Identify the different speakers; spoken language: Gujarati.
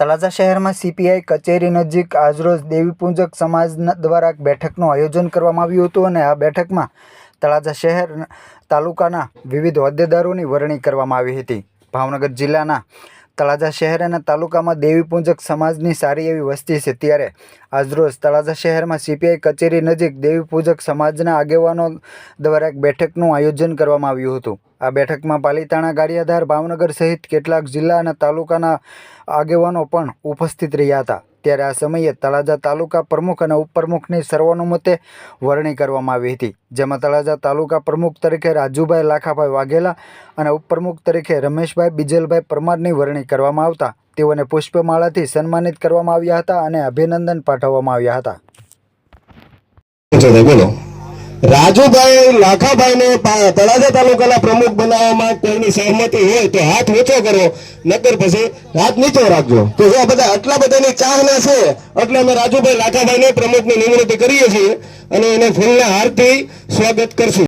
Speaker 1: તળાજા શહેરમાં સીપીઆઈ કચેરી નજીક આજરોજ દેવીપૂજક સમાજ દ્વારા બેઠકનું આયોજન કરવામાં આવ્યું હતું અને આ બેઠકમાં તળાજા શહેર તાલુકાના વિવિધ હોદ્દેદારોની વરણી કરવામાં આવી હતી. ભાવનગર જિલ્લાના તળાજા શહેર અને તાલુકામાં દેવીપૂજક સમાજની સારી એવી વસ્તી છે. ત્યારે આજરોજ તળાજા શહેરમાં સીપીઆઈ કચેરી નજીક દેવીપૂજક સમાજના આગેવાનો દ્વારા એક બેઠકનું આયોજન કરવામાં આવ્યું હતું. આ બેઠકમાં પાલીતાણા, ગારિયાધાર, ભાવનગર સહિત કેટલાક જિલ્લા અને તાલુકાના આગેવાનો પણ ઉપસ્થિત રહ્યા હતા. ત્યારે આ સમયે તળાજા તાલુકા પ્રમુખ અને ઉપપ્રમુખની સર્વાનુમતે વરણી કરવામાં આવી હતી. જેમાં તળાજા તાલુકા પ્રમુખ તરીકે રાજુભાઈ લાખાભાઈ વાઘેલા અને ઉપપ્રમુખ તરીકે રમેશભાઈ બીજલભાઈ પરમારની વરણી કરવામાં આવતા તેઓને પુષ્પમાળાથી સન્માનિત કરવામાં આવ્યા હતા અને અભિનંદન પાઠવવામાં આવ્યા હતા.
Speaker 2: બોલો. રાજુભાઈ લાખાભાઈને તળાજા તાલુકાના પ્રમુખ બનાવવામાં કોઈની સહમતી હોય તો હાથ ઊંચો કરો. નકર પછી હાથ નીચો રાખજો. તો જો બધા આટલા બધાની ચાહના છે, એટલે અમે રાજુભાઈ લાખાભાઈને પ્રમુખની નિમણૂક કરીએ છીએ અને એને ફૂલના હારથી સ્વાગત કરશું.